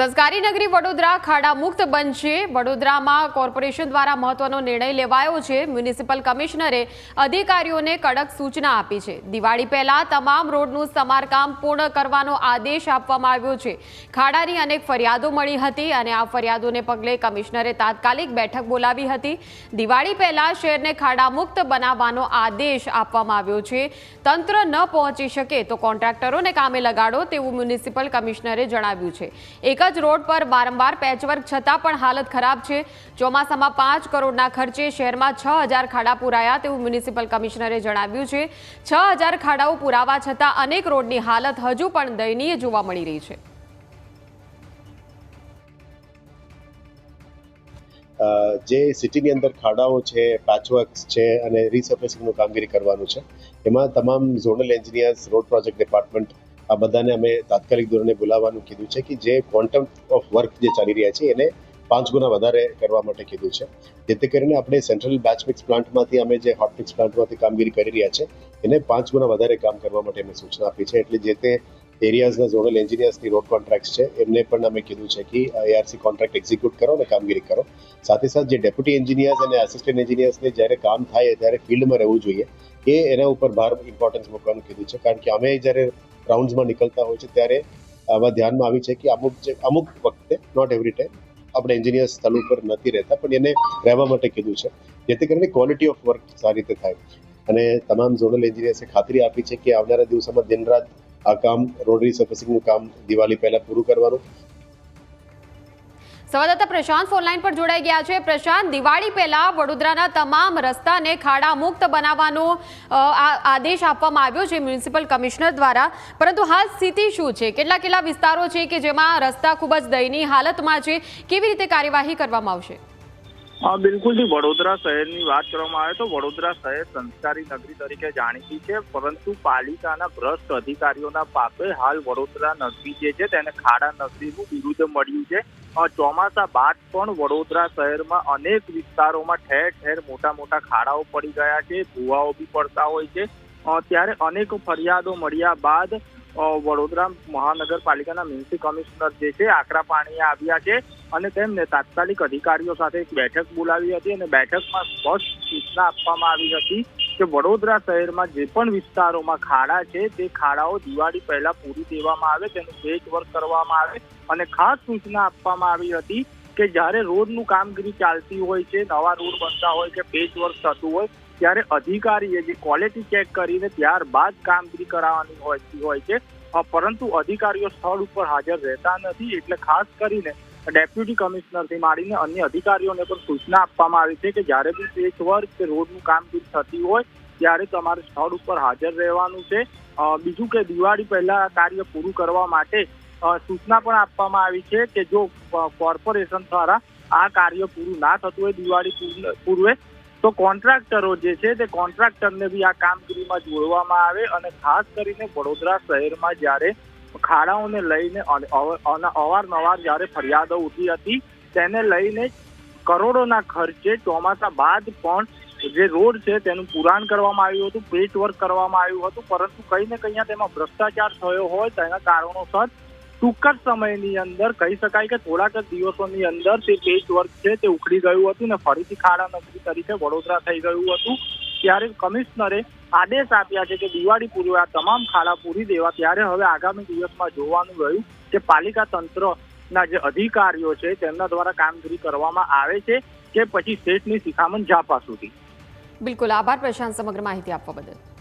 સંસ્કારી નગરી વડોદરા ખાડા મુક્ત બનશે. વડોદરામાં કોર્પોરેશન દ્વારા મહત્વનો નિર્ણય લેવાયો છે. મ્યુનિસિપલ કમિશનરે અધિકારીઓને કડક સૂચના આપી છે. દિવાળી પહેલા તમામ રોડનું સમારકામ પૂર્ણ કરવાનો આદેશ આપવામાં આવ્યો છે. ખાડાની અનેક ફરિયાદો મળી હતી અને આ ફરિયાદોને પગલે કમિશનરે તાત્કાલિક બેઠક બોલાવી હતી. દિવાળી પહેલા શહેરને ખાડા મુક્ત બનાવવાનો આદેશ આપવામાં આવ્યો છે. તંત્ર ન પહોંચી શકે તો કોન્ટ્રાક્ટરોને કામે લગાડો તેવું મ્યુનિસિપલ કમિશનરે જણાવ્યું છે. એક જ રોડ પર વારંવાર પેચવર્ક છતાં પણ હાલત ખરાબ છે. ચોમાસામાં પાંચ કરોડના ખર્ચે શહેરમાં છ હજાર ખાડા પુરાયા તેવું મ્યુનિસિપલ કમિશનરે જણાવ્યું છે. છ હજાર ખાડાઓ પુરાવા છતાં અનેક રોડની હાલત હજુ પણ દયનીય જોવા મળી રહી છે. જે સિટીની અંદર ખાડાઓ છે પેચવર્ક્સ છે અને રિસર્ફેસિંગનું કામગીરી કરવાનું છે, એમાં તમામ zonal engineers road project department આ બધાને અમે તાત્કાલિક ધોરણે બોલાવવાનું કીધું છે કે જે ક્વોન્ટમ ઓફ વર્ક જે ચાલી રહ્યા છે, એને પાંચ ગુણા વધારે કરવા માટે કીધું છે. જેથી કરીને આપણે સેન્ટ્રલ બેચ મિક્સ પ્લાન્ટમાંથી અમે જે હોટ મિક્સ પ્લાન્ટમાંથી કામગીરી કરી રહ્યા છે, એને પાંચ ગુણા વધારે કામ કરવા માટે અમે સૂચના આપી છે. એટલે જે તે એરિયાઝના ઝોનલ એન્જિનિયર્સની રોડ કોન્ટ્રાક્ટ છે, એમને પણ અમે કીધું છે કે એઆરસી કોન્ટ્રાક્ટ એક્ઝિક્યુટ કરો અને કામગીરી કરો. સાથે સાથે જે ડેપ્યુટી એન્જિનિયર્સ અને આસિસ્ટન્ટ એન્જિનિયર્સને જ્યારે કામ થાય ત્યારે ફિલ્ડમાં રહેવું જોઈએ, એ એના ઉપર ભાર ઇમ્પોર્ટન્સ મૂકવાનું કીધું છે. કારણ કે અમે જ્યારે રાઉન્ડ્સમાં નીકળતા હોય છે, ત્યારે આમાં ધ્યાનમાં આવી છે કે અમુક જે, અમુક વખતે નોટ એવરી ટાઈમ આપણે એન્જિનિયર સ્થળ ઉપર નથી રહેતા, પણ એને રહેવા માટે કીધું છે. જેથી કરીને ક્વોલિટી ઓફ વર્ક સારી રીતે થાય. અને તમામ ઝોનલ એન્જિનિયર્સે ખાતરી આપી છે કે આવનારા દિવસોમાં દિનરાત આ કામ રોડ રિસર્ફેસિંગનું કામ દિવાળી પહેલાં પૂરું કરવાનું. સંવાદદાતા પ્રશાંત ફોનલાઈન પર જોડાઈ ગયા છે. પ્રશાંત, દિવાળી પહેલા વડોદરાના તમામ રસ્તાને ખાડા મુક્ત બનાવવાનો આદેશ આપવામાં આવ્યો છે મ્યુનિસિપલ કમિશનર દ્વારા. પરંતુ હાલ સ્થિતિ શું છે? કેટલા કેટલા વિસ્તારો છે કે જેમાં રસ્તા ખૂબ જ દયનીય હાલતમાં છે? કેવી રીતે કાર્યવાહી કરવામાં આવશે? હા બિલકુલથી વડોદરા શહેરની વાત કરવામાં આવે તો વડોદરા શહેર સંસ્કારી નગરી તરીકે જાણીતી છે. પરંતુ પાલિકાના ભ્રષ્ટ અધિકારીઓના પાપે હાલ વડોદરા નગરી જે છે તેને ખાડા નગરીનું બિરુદ મળ્યું છે. ચોમાસા બાદ પણ વડોદરા શહેરમાં અનેક વિસ્તારોમાં ઠેર ઠેર મોટા મોટા ખાડાઓ પડી ગયા છે, ભૂવાઓ બી પડતા હોય છે. ત્યારે અનેક ફરિયાદો મળ્યા બાદ વડોદરા મહાનગરપાલિકાના મ્યુનિસિપલ કમિશનર જે છે, આકરા પાણીએ આવ્યા છે અને તેમને તાત્કાલિક અધિકારીઓ સાથે એક બેઠક બોલાવી હતી અને બેઠકમાં સ્પષ્ટ સૂચના આપવામાં આવી હતી કે વડોદરા શહેરમાં જે પણ વિસ્તારોમાં ખાડા છે, તે ખાડાઓ દિવાળી પહેલા પૂરી દેવામાં આવે, તેનું પેચ વર્ક કરવામાં આવે અને ખાસ સૂચના આપવામાં આવી હતી કે જ્યારે રોડનું કામગીરી ચાલતી હોય છે, નવા રોડ બનતા હોય કે પેચ વર્ક થતું હોય, ત્યારે અધિકારીએ જે ક્વોલિટી ચેક કરીને ત્યારબાદ કામગીરી કરાવવાની હોતી હોય છે. પરંતુ અધિકારીઓ સ્થળ ઉપર હાજર રહેતા નથી, એટલે ખાસ કરીને ડેપ્યુટી કમિશનરથી માંડીને અન્ય અધિકારીઓને પણ સૂચના આપવામાં આવી છે કે જ્યારે બી પેચ વર્ક કે રોડનું કામગીરી થતી હોય, ત્યારે તમારે સ્થળ ઉપર હાજર રહેવાનું છે. બીજું કે દિવાળી પહેલા કાર્ય પૂરું કરવા માટે સૂચના પણ આપવામાં આવી છે કે જો કોર્પોરેશન દ્વારા આ કાર્ય પૂરું ના થતું હોય, દિવાળી પૂર્વે, તો કોન્ટ્રાક્ટરો જે છે તે કોન્ટ્રાક્ટરને બી આ કામગીરીમાં જોડવામાં આવે અને ખાસ કરીને વડોદરા શહેરમાં જ્યારે ખાડાઓને લઈને અવારનવાર જ્યારે ફરિયાદો ઉઠી હતી, તેને લઈને કરોડોના ખર્ચે ચોમાસા બાદ પણ જે રોડ છે તેનું પુરાણ કરવામાં આવ્યું હતું પેચ વર્ક કરવામાં આવ્યું હતું, પરંતુ કંઈ ને કંઈ તેમાં ભ્રષ્ટાચાર થયો હોય તેના કારણોસર ટૂંક જ સમયની અંદર કહી શકાય કે થોડાક જ દિવસોની અંદર તે પેચ વર્ક છે તે ઉખડી ગયું હતું ને ફરીથી ખાડા નગરી તરીકે વડોદરા થઈ ગયું હતું. ત્યારે કમિશનરે આદેશ આપ્યા છે કે દિવાળી પૂર્વે આ તમામ ખાડા પૂરી દેવા. ત્યારે હવે આગામી દિવસમાં જોવાનું રહ્યું કે પાલિકા તંત્રના જે અધિકારીઓ છે તેમના દ્વારા કામગીરી કરવામાં આવે છે કે પછી સ્ટેટની શિખામણ જાપા સુધી. બિલકુલ આભાર પ્રશાંત, સમગ્ર માહિતી આપવા બદલ.